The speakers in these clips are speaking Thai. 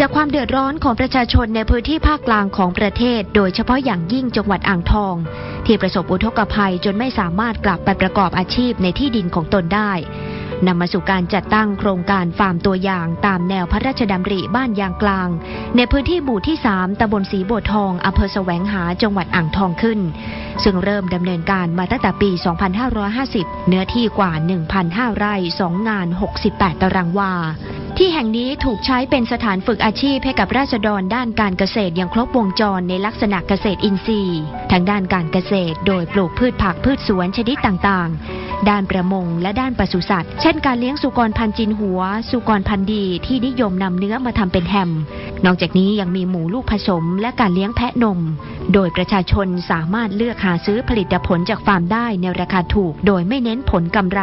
จากความเดือดร้อนของประชาชนในพื้นที่ภาคกลางของประเทศ โดยเฉพาะอย่างยิ่งจังหวัดอ่างทอง ที่ประสบอุทกภัยจนไม่สามารถกลับไปประกอบอาชีพในที่ดินของตนได้นำมาสู่การจัดตั้งโครงการฟาร์มตัวอย่างตามแนวพระราชดำริบ้านยางกลาง ในพื้นที่หมู่ที่ 3ตำบลศรีโบวทองอำเภอแสวงหาจังหวัดอ่างทองขึ้น ซึ่งเริ่มดำเนินการมาตั้งแต่ปี 2550 เนื้อที่กว่า 1,500 ไร่ 2 งาน 68 ตารางวา ที่แห่งนี้ถูกใช้เป็นสถานฝึกอาชีพให้กับราษฎรด้านการเกษตรอย่างครบวงจรในลักษณะเกษตรอินทรีย์ทั้งด้านการเกษตร โดยปลูกพืชผักพืชสวนชนิดต่างๆ ด้านประมงและด้านปศุสัตว์ เช่นการเลี้ยงสุกรพันจินหัว สุกรพันดีที่นิยมนำเนื้อมาทำเป็นแฮม นอกจากนี้ยังมีหมูลูกผสมและการเลี้ยงแพะนม โดยประชาชนสามารถเลือกหาซื้อผลิตผลจากฟาร์มได้ในราคาถูก โดยไม่เน้นผลกำไร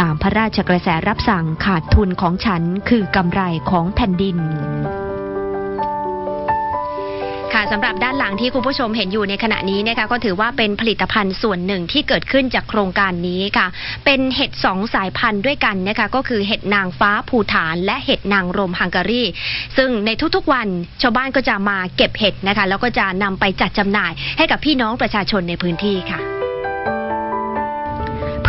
ตามพระราชกระแสรับสั่งขาดทุนของฉันคือกำไรของแผ่นดินค่ะสำหรับด้านหลังที่คุณผู้ชมเห็นอยู่ในขณะนี้นะคะก็ถือว่าเป็นผลิตภัณฑ์ส่วนหนึ่งที่เกิดขึ้นจากโครงการนี้ค่ะ เป็นเห็ดสองสายพันธุ์ด้วยกันนะคะก็คือเห็ดนางฟ้าภูฐาน และเห็ดนางรมฮังการี ซึ่งในทุกๆวันชาวบ้านก็จะมาเก็บเห็ดนะคะแล้วก็จะนำไปจัดจำหน่ายให้กับพี่น้องประชาชนในพื้นที่ค่ะ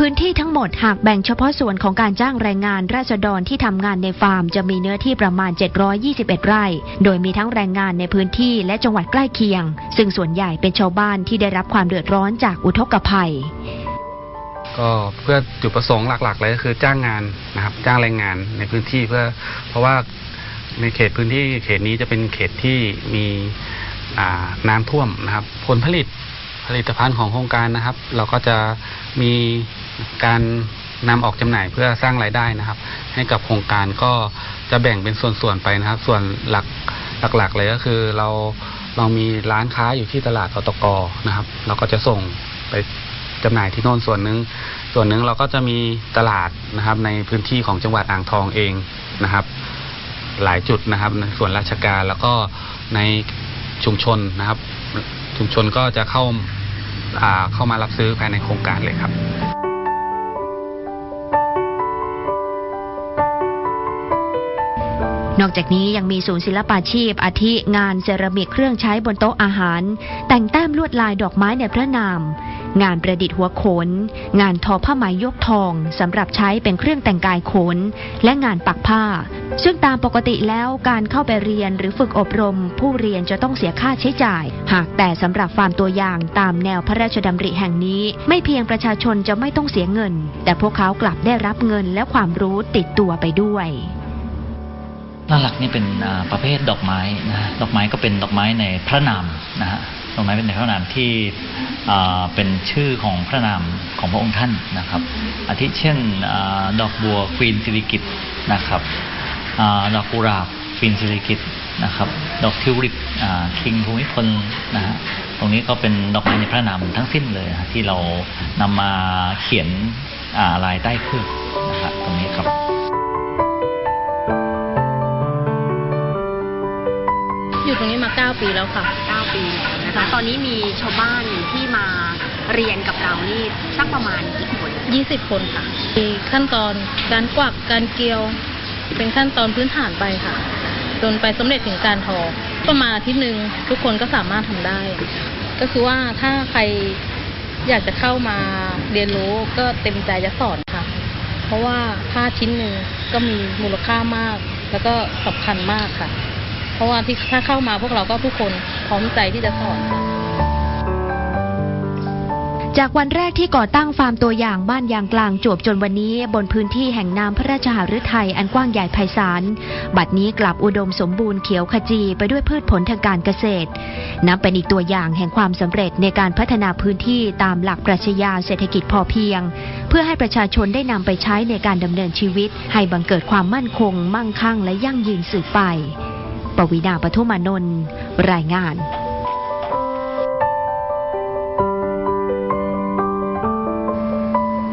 พื้นที่ทั้งหมดหากแบ่งเฉพาะส่วนของการจ้างแรงงานราษฎรที่ทำงานในฟาร์มจะมีเนื้อที่ประมาณ 721 ไร่ โดยมีทั้งแรงงานในพื้นที่และจังหวัดใกล้เคียง ซึ่งส่วนใหญ่เป็นชาวบ้านที่ได้รับความเดือดร้อนจากอุทกภัย ก็เพื่อจุดประสงค์หลักๆเลยก็คือจ้างงานนะครับจ้างแรงงานในพื้นที่เพื่อ เพราะว่าในเขตพื้นที่เขตนี้จะเป็นเขตที่มีน้ำท่วมนะครับ ผลผลิตผลิตภัณฑ์ของโครงการนะครับ เราก็จะมี การนำออกจำหน่ายเพื่อสร้างรายได้นะครับ ให้กับโครงการก็จะแบ่งเป็นส่วนๆไปนะครับ ส่วนหลักหลักๆเลยก็คือเราเรามีร้านค้าอยู่ที่ตลาดอตกนะครับ เราก็จะส่งไปจำหน่ายที่โน่นส่วนหนึ่งส่วนหนึ่งเราก็จะมีตลาดนะครับ ในพื้นที่ของจังหวัดอ่างทองเองนะครับ หลายจุดนะครับในส่วนราชการแล้วก็ในชุมชนนะครับ ชุมชนก็จะเข้าาเข้ามารับซื้อภายในโครงการเลยครับ นอกจากนี้ยังมีศูนย์ศิลปาชีพ อาทิงานเซรามิกเครื่องใช้บนโต๊ะอาหาร แต่งแต้มลวดลายดอกไม้ในพระนาม งานประดิษฐ์หัวโขน งานทอผ้าไหมยกทองสำหรับใช้เป็นเครื่องแต่งกายโขน และงานปักผ้า ซึ่งตามปกติแล้วการเข้าไปเรียนหรือฝึกอบรม ผู้เรียนจะต้องเสียค่าใช้จ่าย หากแต่สำหรับฟาร์มตัวอย่างตามแนวพระราชดำริแห่งนี้ ไม่เพียงประชาชนจะไม่ต้องเสียเงิน แต่พวกเขากลับได้รับเงินและความรู้ติดตัวไปด้วย หลักนี่เป็นประเภทดอกไม้นะฮะดอกไม้ก็เป็นดอกไม้ในพระนามนะฮะดอกไม้เป็นในพระนามที่เป็นชื่อของพระนามของพระองค์ท่านนะครับอาทิเช่นดอกบัวควีนสิริกิตนะครับดอกกุหลาบควีนสิริกิตนะครับดอกทิวลิปคิงภูมิพลนะฮะตรงนี้ก็เป็นดอกไม้ในพระนามทั้งสิ้นเลยที่เรานำมาเขียนลายใต้เครื่อง ปีแล้วค่ะ 9 ปีแล้วนะคะตอนนี้มีชาวบ้านที่มาเรียนกับเรานี่สักประมาณกี่คน 20 คนค่ะมีขั้นตอนการกวักการเกลียว เป็นขั้นตอนพื้นฐานไปค่ะ จนไปสำเร็จถึงการทอ ประมาณอาทิตย์หนึ่งทุกคนก็สามารถทำได้ ก็คือว่าถ้าใครอยากจะเข้ามาเรียนรู้ก็เต็มใจจะสอนค่ะ เพราะว่าผ้าชิ้นหนึ่งก็มีมูลค่ามาก แล้วก็สำคัญมากค่ะ เพราะว่าที่ถ้าเข้ามาพวกเราก็ทุกคนพร้อมใจที่จะสอนค่ะจากวันแรกที่ก่อตั้งฟาร์มตัวอย่างบ้านยางกลางจวบจนวันนี้บนพื้นที่แห่งน้ำพระราชหฤทัยอันกว้างใหญ่ไพศาล บัดนี้กลับอุดมสมบูรณ์เขียวขจีไปด้วยพืชผลทางการเกษตร นับเป็นอีกตัวอย่างแห่งความสำเร็จในการพัฒนาพื้นที่ตามหลักปรัชญาเศรษฐกิจพอเพียง เพื่อให้ประชาชนได้นำไปใช้ในการดำเนินชีวิต ให้บังเกิดความมั่นคง มั่งคั่งและยั่งยืนสืบไป ปวีณาปทุมานนท์รายงาน